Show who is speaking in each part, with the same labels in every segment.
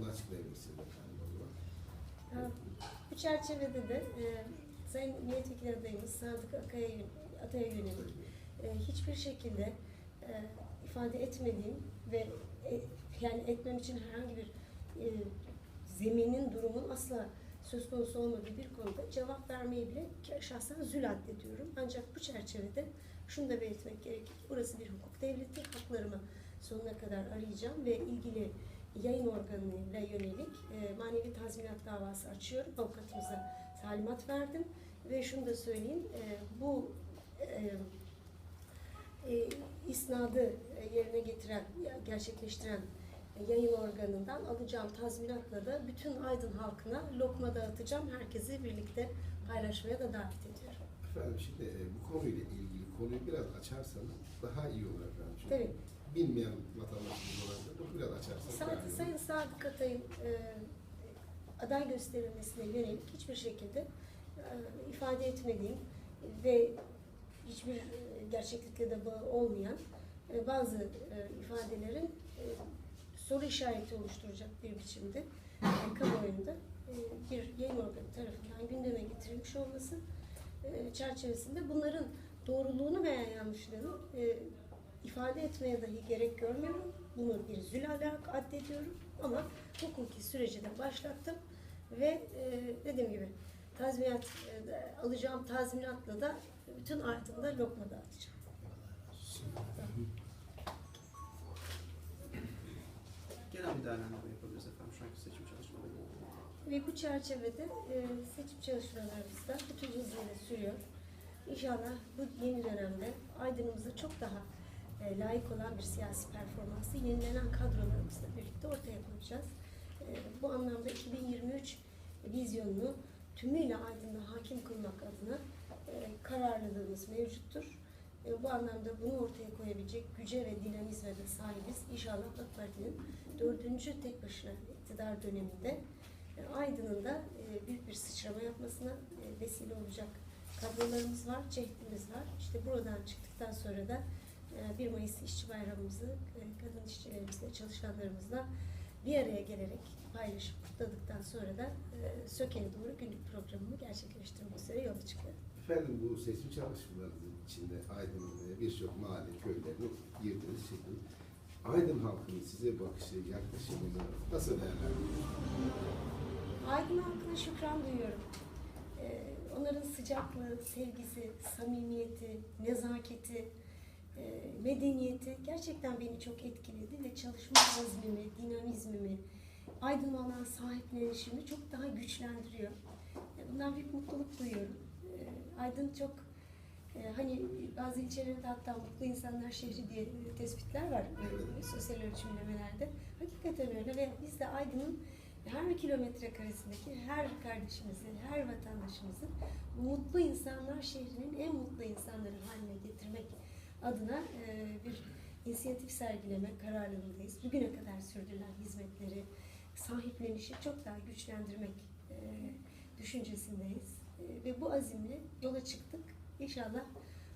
Speaker 1: Onu açıklayabilirsiniz efendim o zaman.
Speaker 2: Ha, Bu çerçevede de e, Sayın Milletvekili adayımız Sadık Akay'a Atay'a yönelik e, hiçbir şekilde e, ifade etmediğim ve e, yani etmem için herhangi bir e, zeminin, durumun asla söz konusu olmadığı bir konuda cevap vermeyi bile şahsen zül addediyorum. Ancak bu çerçevede şunu da belirtmek gerekir. Burası bir hukuk devleti. Haklarımı sonuna kadar arayacağım ve ilgili yayın organına yönelik e, manevi tazminat davası açıyorum. Avukatımıza talimat verdim ve şunu da söyleyeyim. e, bu e, e, isnadı yerine getiren, gerçekleştiren yayın organından alacağım tazminatla da bütün Aydın halkına lokma dağıtacağım. Herkesi birlikte paylaşmaya da davet ediyorum.
Speaker 1: Efendim şimdi e, bu konuyla ilgili konuyu biraz açarsanız daha iyi olur efendim. Çünkü
Speaker 2: Tabii.
Speaker 1: bilmeyen vatandaşımız biraz açarsanız daha iyi
Speaker 2: Sa-
Speaker 1: olur.
Speaker 2: Sayın Sadık Atay'ın e, aday gösterilmesine yönelik hiçbir şekilde e, ifade etmediğim ve hiçbir e, gerçeklikle de bağı olmayan e, bazı e, ifadelerin e, soru işareti oluşturacak bir biçimde e, kamuoyunda e, bir yayın organı tarafından gündeme getirilmiş olması e, çerçevesinde bunların doğruluğunu veya yanlışlığını e, ifade etmeye dahi gerek görmüyorum. Bunu bir zülalak addediyorum ama hukuki süreci de başlattım ve e, dediğim gibi tazminat e, alacağım tazminatla da bütün Aydın'da lokma dağıtacağım.
Speaker 3: Genel bir değerlendirme yapabiliriz efendim şu anki seçim çalışmalarıyla.
Speaker 2: Ve bu çerçevede e, seçim çalışmalarımız da bütün hızıyla sürüyor. İnşallah bu yeni dönemde Aydın'ımıza çok daha e, layık olan bir siyasi performansı yenilenen kadrolarımızla birlikte ortaya koyacağız. E, bu anlamda 2023 vizyonunu tümüyle Aydın'da hakim kılmak adına e, kararlılığımız mevcuttur. E, bu anlamda bunu ortaya koyabilecek güce ve dinamizme de sahibiz. İnşallah AK Parti'nin dördüncü tek başına iktidar döneminde e, Aydın'ın da büyük bir sıçrama yapmasına vesile olacak kadrolarımız var, cehdimiz var. İşte buradan çıktıktan sonra da 1 Mayıs İşçi Bayramımızı e, kadın işçilerimizle, çalışanlarımızla bir araya gelerek paylaşıp kutladıktan sonra da e, Söke'ye doğru günlük programımı gerçekleştirmek üzere yola çıkıyorum.
Speaker 1: Efendim bu seçim çalışmalarınızın içinde Aydın'ın e, birçok mahalle, köylerini girdiniz, çıktınız. Aydın halkının size bakışı, yaklaşımını nasıl değerlendiriyorsunuz?
Speaker 2: Aydın halkına şükran duyuyorum. Ee, onların sıcaklığı, sevgisi, samimiyeti, nezaketi, e, medeniyeti gerçekten beni çok etkiledi ve çalışma azmimi, dinamizmimi, Aydın'a olan sahiplenişimi çok daha güçlendiriyor. E, Bundan büyük mutluluk duyuyorum. E, Aydın çok e, hani bazı ilçelerde hatta mutlu insanlar şehri diye e, tespitler var e, sosyal ölçümlemelerde. Hakikaten öyle ve biz de Aydın'ın her kilometre karesindeki her kardeşimizi, her vatandaşımızı bu mutlu insanlar şehrinin en mutlu insanları haline getirmek adına e, bir inisiyatif sergileme kararlılığındayız. Bugüne kadar sürdürülen hizmetleri, sahiplenişi çok daha güçlendirmek e, düşüncesindeyiz. E, ve bu azimle yola çıktık. İnşallah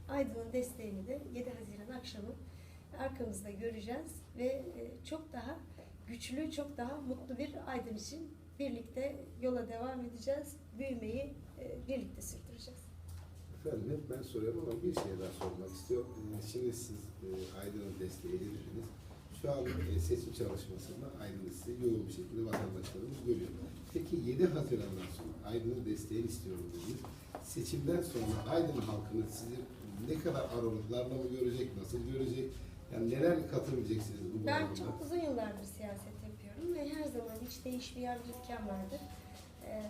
Speaker 2: Aydın'ın desteğini de 7 Haziran akşamı arkamızda göreceğiz ve çok daha güçlü, çok daha mutlu bir Aydın için birlikte yola devam edeceğiz. Büyümeyi birlikte sürdüreceğiz.
Speaker 1: Efendim hep ben soruyorum ama bir şey daha sormak istiyorum. Ee, Şimdi siz e, Aydın'ın desteği edildiniz. Şu an e, seçim çalışmasında Aydın'ı size yoğun bir şekilde vatandaşlarımız görüyor. Peki 7 Haziran'dan sonra Aydın'ın desteğini istiyorum dediniz. Seçimden sonra Aydın halkını sizi ne kadar aralıklarla mı görecek, nasıl görecek? Yani neler katabileceksiniz bu
Speaker 2: Ben
Speaker 1: bağlamda?
Speaker 2: çok uzun yıllardır siyaset yapıyorum ve her zaman hiç değişmeyen bir imkan vardır. Ee,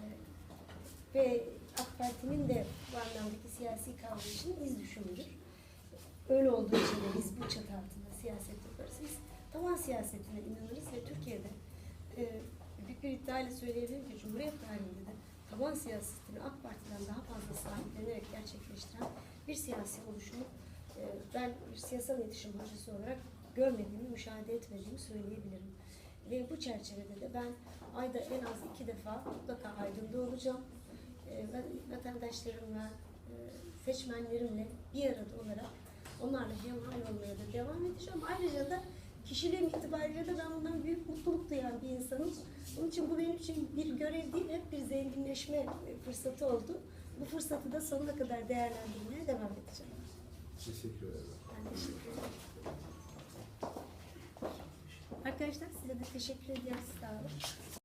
Speaker 2: ve AK Parti'nin de bu anlamdaki siyasi kavrayışının iz düşümüdür. Öyle olduğu için de biz bu çatı altında siyaset yaparız. Biz tavan siyasetine inanırız ve Türkiye'de e, büyük bir iddiayla söyleyebilirim ki Cumhuriyet tarihinde de taban siyasetini AK Parti'den daha fazla sahiplenerek gerçekleştiren bir siyasi oluşumu e, ben bir siyasal iletişim hocası olarak görmediğimi, müşahede etmediğimi söyleyebilirim. Ve bu çerçevede de ben ayda en az iki defa mutlaka Aydın'da olacağım. E, ben vatandaşlarımla, e, seçmenlerimle bir arada olarak onlarla hemhal olmaya da devam edeceğim. Ayrıca da Kişiliğim itibariyle de ben bundan büyük mutluluk duyan bir insanım. Onun için bu benim için bir görev değil, hep bir zenginleşme e, fırsatı oldu. Bu fırsatı da sonuna kadar değerlendirmeye devam edeceğim.
Speaker 1: Teşekkür ederim.
Speaker 2: Ben teşekkür ederim. Arkadaşlar size de teşekkür ediyoruz. Sağ olun.